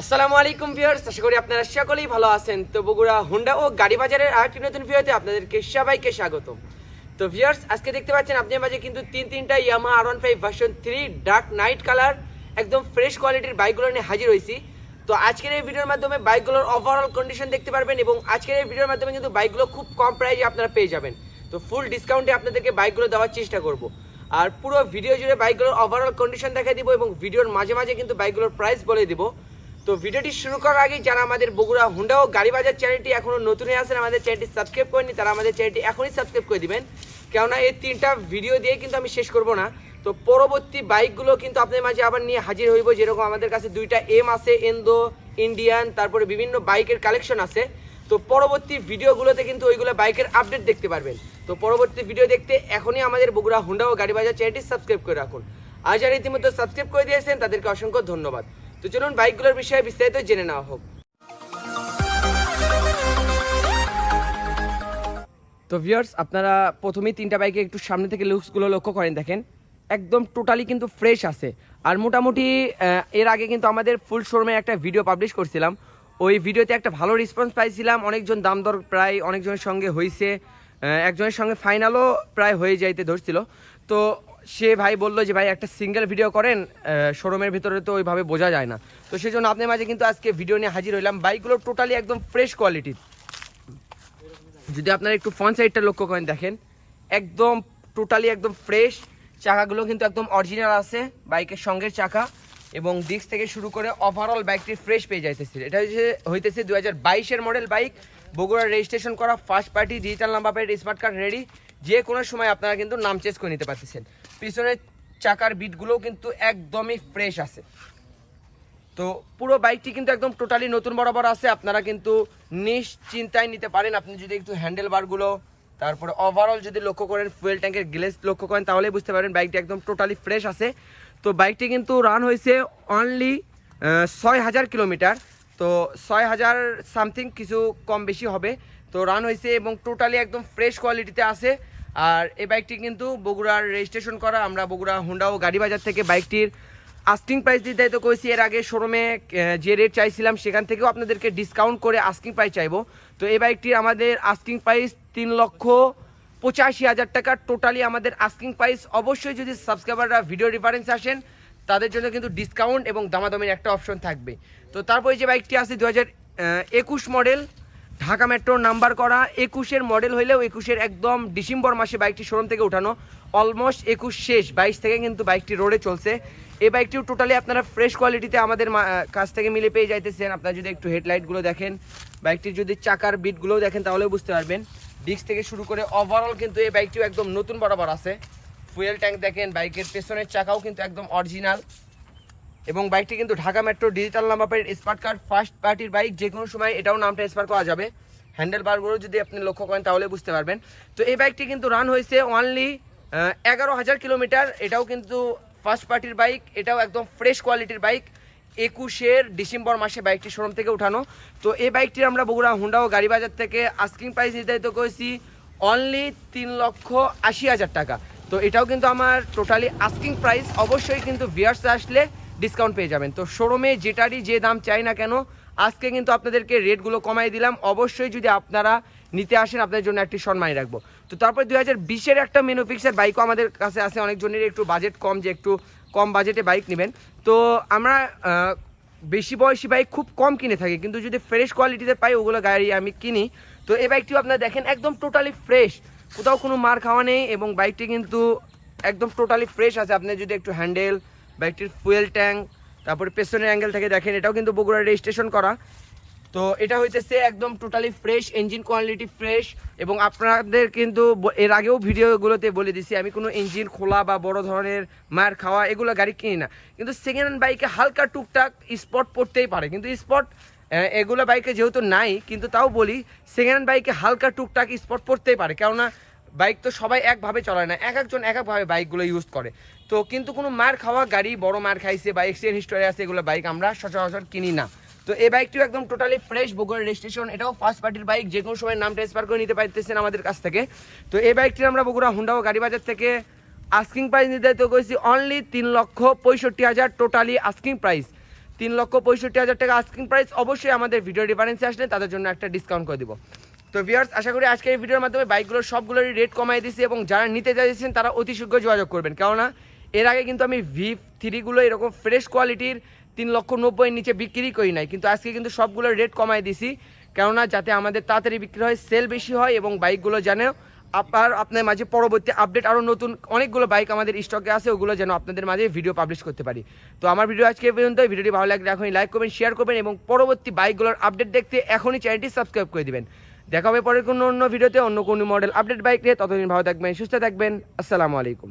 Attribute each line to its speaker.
Speaker 1: আসসালামু আলাইকুম ভিউয়ার্স, আশা করি আপনারা সকলেই ভালো আছেন। তো বগুড়া, হুন্ডা ও গাড়ি বাজারের আরেকটি নতুন ভিডিওতে আপনাদেরকে সবাইকে স্বাগত তো ভিউয়ার্স, আজকে দেখতে পাচ্ছেন আপনার মাঝে কিন্তু তিন তিনটা ইয়ামা আর one five version three dark night colour একদম ফ্রেশ কোয়ালিটির বাইকগুলো নিয়ে হাজির হয়েছি। তো আজকের এই ভিডিওর মাধ্যমে বাইকগুলোর ওভারঅল কন্ডিশন দেখতে পারবেন এবং আজকের এই ভিডিওর মাধ্যমে কিন্তু বাইকগুলো খুব কম প্রাইসে আপনারা পেয়ে যাবেন। তো ফুল ডিসকাউন্টে আপনাদেরকে বাইকগুলো দেওয়ার চেষ্টা করব। আর পুরো ভিডিও জুড়ে বাইকগুলোর ওভারঅল কন্ডিশন দেখাই দিব এবং ভিডিওর মাঝে মাঝে কিন্তু বাইকগুলোর প্রাইস বলে দিব। তো ভিডিওটি শুরু করার আগে যারা আমাদের বগুড়া হুন্ডা ও গাড়ি বাজার চ্যানেলটি এখনও নতুন হয়ে আছেন আমাদের চ্যানেলটি সাবস্ক্রাইব করেনি তারা আমাদের চ্যানেলটি এখনই সাবস্ক্রাইব করে দিবেন। কেননা এই তিনটা ভিডিও দিয়ে কিন্তু আমি শেষ করব না। তো পরবর্তী বাইকগুলো কিন্তু আপনাদের মাঝে আবার নিয়ে হাজির হইব, যেরকম আমাদের কাছে দুইটা এম আছে এন্দো ইন্ডিয়ান তারপরে বিভিন্ন বাইকের কালেকশন আছে। তো পরবর্তী ভিডিওগুলোতে কিন্তু ওইগুলো বাইকের আপডেট দেখতে পারবেন। তো পরবর্তী ভিডিও দেখতে এখনই আমাদের বগুড়া হুন্ডা ও গাড়ি বাজার চ্যানেলটি সাবস্ক্রাইব করে রাখুন। আর যারা ইতিমধ্যে সাবস্ক্রাইব করে দিয়েছেন, তাদেরকে অসংখ্য ধন্যবাদ। তো চলুন বাইকগুলোর বিষয়ে বিস্তারিত জেনে নেওয়া হোক। তো ভিউয়ার্স আপনারা প্রথমেই তিনটা বাইকে একটু সামনে থেকে লুকসগুলো লক্ষ্য করেন দেখেন। একদম টোটালি কিন্তু ফ্রেশ আছে। আর মোটামুটি এর আগে কিন্তু আমাদের ফুল শোরুমে একটা ভিডিও পাবলিশ করছিলাম। ওই ভিডিওতে একটা ভালো রেসপন্স পাইছিলাম। অনেকজন দাম দর প্রায় অনেকজনের সঙ্গে হয়েছে একজনের সঙ্গে ফাইনালও প্রায় হয়ে যাইতে ধরছিল। তো সে ভাই বলল যে, ভাই, একটা সিঙ্গেল ভিডিও করেন শোরুমের ভিতরে তো ওইভাবে বোঝা যায় না। তো সেই জন্য আপনার মাঝে কিন্তু আজকে ভিডিও নিয়ে হাজির হইলাম। বাইকগুলো টোটালি একদম ফ্রেশ কোয়ালিটির যদি আপনারা একটু ফ্রন্ট সাইডটা লক্ষ্য করেন, দেখেন, একদম টোটালি একদম ফ্রেশ চাকাগুলো কিন্তু একদম অরিজিনাল আছে, বাইকের সঙ্গে চাকা। এবং ডিস্ক থেকে শুরু করে ওভারঅল বাইকটি ফ্রেশ পেয়ে যাইতেছে। এটা হচ্ছে হইতেছে দু হাজার বাইশের মডেল বাইক বগুড়ার রেজিস্ট্রেশন করা first party digital number plate smart card ready যে কোনো সময় আপনারা কিন্তু নাম চেঞ্জ করে নিতে পারতেছেন। পিছনের চাকার বিটগুলোও কিন্তু একদমই ফ্রেশ আছে। তো পুরো বাইকটি কিন্তু একদম টোটালি নতুন বরাবর আছে। আপনারা কিন্তু নিশ্চিন্তায় নিতে পারেন। আপনি যদি একটু হ্যান্ডেল বারগুলো তারপরে ওভারঅল যদি লক্ষ্য করেন ফুয়েল ট্যাঙ্কের গ্লেস লক্ষ্য করেন, তাহলেই বুঝতে পারেন বাইকটি একদম টোটালি ফ্রেশ আছে। তো বাইকটি কিন্তু রান হয়েছে অনলি ছয় হাজার কিলোমিটার। তো ছয় হাজার সামথিং কিছু কম বেশি হবে। তো রান হয়েছে এবং টোটালি একদম ফ্রেশ কোয়ালিটিতে আছে। আর এই বাইকটি কিন্তু বগুড়ার রেজিস্ট্রেশন করা। আমরা বগুড়া, হুন্ডা ও গাড়ি বাজার থেকে বাইকটির আস্কিং প্রাইস তো করেছি। এর আগে শোরুমে যে রেট চাইছিলাম সেখান থেকেও আপনাদেরকে ডিসকাউন্ট করে আস্কিং প্রাইস চাইব। তো এই বাইকটির আমাদের আস্কিং প্রাইস তিন লক্ষ পঁচাশি হাজার টাকা টোটালি আমাদের আস্কিং প্রাইস অবশ্যই যদি সাবস্ক্রাইবাররা ভিডিও রেফারেন্স আসেন, তাদের জন্য কিন্তু ডিসকাউন্ট এবং দামাদামির একটা অপশন থাকবে। তো তারপরে যে বাইকটি আছে দু হাজার একুশ মডেল ঢাকা মেট্রোর নাম্বার করা একুশের মডেল হইলেও একুশের একদম ডিসেম্বর মাসে বাইকটি শোরুম থেকে উঠানো অলমোস্ট একুশ শেষ। বাইশ থেকে কিন্তু বাইকটি রোডে চলছে। এই বাইকটিও টোটালি আপনারা ফ্রেশ কোয়ালিটিতে আমাদের কাছ থেকে মিলে পেয়ে যাইতেছেন। আপনারা যদি একটু হেডলাইটগুলো দেখেন, বাইকটির যদি চাকার বিটগুলোও দেখেন, তাহলেও বুঝতে পারবেন। ডিস্ক থেকে শুরু করে ওভারঅল কিন্তু এই বাইকটিও একদম নতুন বরাবর আছে। ফুয়েল ট্যাঙ্ক দেখেন, বাইকের পেছনের চাকাও কিন্তু একদম অরিজিনাল এবং বাইকটি কিন্তু Dhaka metro digital number plate smart card, first পার্টির বাইক যে কোনো সময় এটাও নামটা স্মার্ট করা যাবে। হ্যান্ডেল বারগুলো যদি আপনি লক্ষ্য করেন তাহলে বুঝতে পারবেন। তো এই বাইকটি কিন্তু রান হয়েছে অনলি এগারো হাজার কিলোমিটার। এটাও কিন্তু ফার্স্ট পার্টির বাইক, এটাও একদম ফ্রেশ কোয়ালিটির বাইক। একুশের ডিসেম্বর মাসে বাইকটি শোরুম থেকে উঠানো। তো এই বাইকটির আমরা বগুড়া, হুন্ডা ও গাড়ি বাজার থেকে আস্কিং প্রাইস নির্ধারিত করেছি অনলি তিন লক্ষ আশি হাজার টাকা। তো এটাও কিন্তু আমার টোটালি আস্কিং প্রাইস অবশ্যই কিন্তু ভিয়ার্স আসলে ডিসকাউন্ট পেয়ে যাবেন। তো শোরুমে যেটারই যে দাম চাই না কেন, আজকে কিন্তু আপনাদেরকে রেটগুলো কমাই দিলাম। অবশ্যই যদি আপনারা নিতে আসেন, আপনাদের জন্য একটি সম্মানই রাখব। তো তারপর দুই হাজার বিশের একটা মেনু ফিক্সের বাইকও আমাদের কাছে আছে। অনেকজনের একটু বাজেট কম, যে একটু কম বাজেটে বাইক নেবেন। তো আমরা বেশি বয়সী বাইক খুব কম কিনে থাকি, কিন্তু যদি ফ্রেশ কোয়ালিটিতে পাই, ওগুলো গাড়ি আমি কিনি। তো এই বাইকটিও আপনারা দেখেন, একদম টোটালি ফ্রেশ কোথাও কোনো মার খাওয়া নেই এবং বাইকটি কিন্তু একদম টোটালি ফ্রেশ আছে। আপনি যদি একটু হ্যান্ডেল বাইকটির ফুয়েল ট্যাঙ্ক, তারপরে পেছনের অ্যাঙ্গেল থেকে দেখেন, এটাও কিন্তু বগুড়া রেজিস্ট্রেশন করা। তো এটা হইতেছে একদম totally fresh engine quality fresh এবং আপনাদের কিন্তু এর আগেও ভিডিওগুলোতে বলে দিছি, আমি কোনো ইঞ্জিন খোলা বা বড় ধরনের মার খাওয়া এগুলো গাড়ি কিনি না। কিন্তু সেকেন্ড হ্যান্ড বাইকে হালকা টুকটাক স্পট পড়তেই পারে। কিন্তু স্পট এগুলো বাইকে যেহেতু নাই, কিন্তু তাও বলি সেকেন্ড হ্যান্ড বাইকে হালকা টুকটাক স্পট পড়তেই পারে। কেননা বাইক তো সবাই একভাবে চলায় না, এক একজন এক একভাবে বাইকগুলো ইউজ করে। তো কিন্তু কোনো মার খাওয়া গাড়ি, বড় মার খাইছে বা এক্সিডেন্ট হিস্টোরি আছে, এগুলো বাইক আমরা সচরাচর কিনি না। তো এই বাইকটিও একদম টোটালি ফ্রেশ বগুড়া রেজিস্ট্রেশন এটাও ফার্স্ট পার্টির বাইক, যে কোনো সময় নাম ট্রান্সফার করে নিতে পারতেছেন আমাদের কাছ থেকে। তো এই বাইকটি আমরা বগুড়া হুন্ডা ও গাড়ি বাজার থেকে আস্কিং প্রাইস নির্ধারিত করেছি অনলি তিন লক্ষ পঁয়ষট্টি হাজার টোটালি আস্কিং প্রাইস তিন লক্ষ পঁয়ষট্টি হাজার টাকা আস্কিং প্রাইস অবশ্যই আমাদের ভিডিও ডিফারেন্সে আসলে তাদের জন্য একটা ডিসকাউন্ট করে দিব। তো ভিউয়ার্স আশা করি আজকের এই ভিডিওর মাধ্যমে বাইকগুলোর সবগুলোরই রেট কমাই দিয়েছি এবং যারা নিতে চাইছেন, তারা অতি শীঘ্র যোগাযোগ করবেন। কেননা, এর আগে কিন্তু আমি ভি থ্রিগুলো এরকম ফ্রেশ কোয়ালিটির তিন লক্ষ নব্বই নিচে বিক্রি করি নাই। কিন্তু আজকে কিন্তু সবগুলোর রেট কমাই দিছি। কেননা, যাতে আমাদের তাড়াতাড়ি বিক্রি হয় সেল বেশি হয় এবং বাইকগুলো যেন আপনার আপনার মাঝে পরবর্তী আপডেট আরও নতুন অনেকগুলো বাইক আমাদের স্টকে আছে, ওগুলো যেন আপনাদের মাঝে ভিডিও পাবলিশ করতে পারি। তো আমার ভিডিও আজকে পর্যন্ত। ভিডিওটি ভালো লাগলে এখনই লাইক করবেন শেয়ার করবেন এবং পরবর্তী বাইকগুলোর আপডেট দেখতে এখনই চ্যানেলটি সাবস্ক্রাইব করে দিবেন। দেখা হবে পরের কোনো অন্য ভিডিওতে, অন্য কোনো মডেল আপডেট বাইক নিয়ে। ততদিন ভালো থাকবেন, সুস্থ থাকবেন। আসসালামু আলাইকুম।